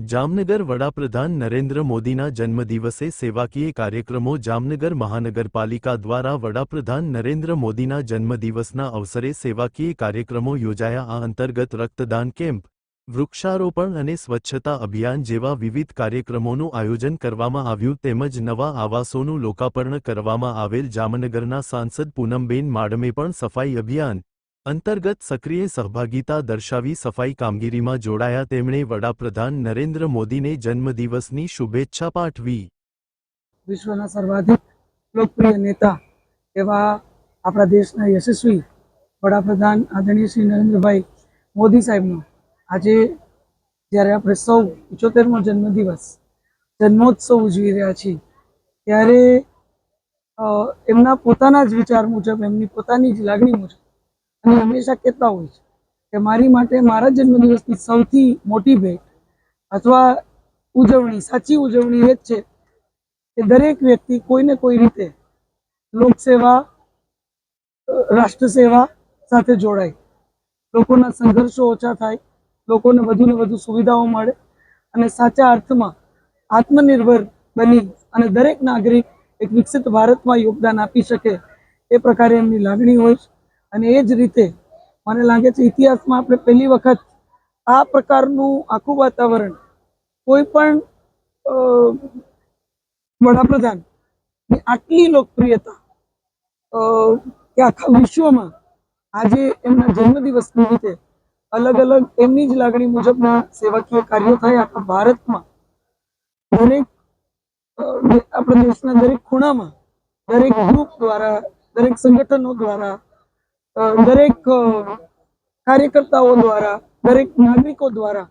જામનગર વડાપ્રધાન નરેન્દ્ર મોદીના જન્મદિવસે સેવાકીય કાર્યક્રમો જામનગર મહાનગરપાલિકા દ્વારા વડાપ્રધાન નરેન્દ્ર મોદીના જન્મદિવસના અવસરે સેવાકીય કાર્યક્રમો યોજાયા. આ અંતર્ગત રક્તદાન કેમ્પ, વૃક્ષારોપણ અને સ્વચ્છતા અભિયાન જેવા વિવિધ કાર્યક્રમોનું આયોજન કરવામાં આવ્યું તેમજ નવા આવાસોનું લોકાર્પણ કરવામાં આવેલ જામનગરના સાંસદ પૂનમબેન માડમે પણ સફાઈ અભિયાન અંતર્ગત સક્રિય સહભાગિતા દર્શાવી સફાઈ કામગીરીમાં જોડાયા તેમણે વડાપ્રધાન નરેન્દ્ર મોદીને જન્મદિવસની શુભેચ્છા પાઠવી. વિશ્વના સર્વાધિક લોકપ્રિય નેતા એવા આપણા દેશના યશસ્વી વડાપ્રધાન આદરણીય શ્રી નરેન્દ્રભાઈ મોદી સાહેબનો આજે જ્યારે આપણે સૌ ઇચોતેરમો જન્મદિવસ, જન્મોત્સવ ઉજવી રહ્યા છીએ, ત્યારે એમના પોતાના જ વિચાર મુજબ, એમની પોતાની જ લાગણી મુજબ અને હંમેશા કહેતા હોય છે કે મારી માટે મારા જન્મદિવસની સૌથી મોટી ભેટ અથવા ઉજવણી, સાચી ઉજવણી એ જ છે કે દરેક વ્યક્તિ કોઈને કોઈ રીતે લોકસેવા રાષ્ટ્ર સેવા સાથે જોડાય. લોકોના સંઘર્ષો ઓછા થાય, લોકોને વધુને વધુ સુવિધાઓ મળે અને સાચા અર્થમાં આત્મનિર્ભર બની અને દરેક નાગરિક એક વિકસિત ભારતમાં યોગદાન આપી શકે એ પ્રકારે એમની લાગણી હોય છે. અને એ જ રીતે મને લાગે છે ઇતિહાસમાં આપણે પહેલી વખત આ પ્રકારનું આખું વાતાવરણ કોઈ પણ વડાપ્રધાન આટલી લોકપ્રિયતા કે આખા વિશ્વમાં આજે એમના જન્મદિવસ નિમિત્તે અલગ અલગ એમની જ લાગણી મુજબના સેવાકીય કાર્યો થાય આખા ભારતમાં. દરેક આપણા દેશના દરેક ખૂણામાં, દરેક ગ્રુપ દ્વારા, દરેક સંગઠનો દ્વારા દરેક કાર્યકર્તાઓ દ્વારા દરેક નાગરિકો દ્વારા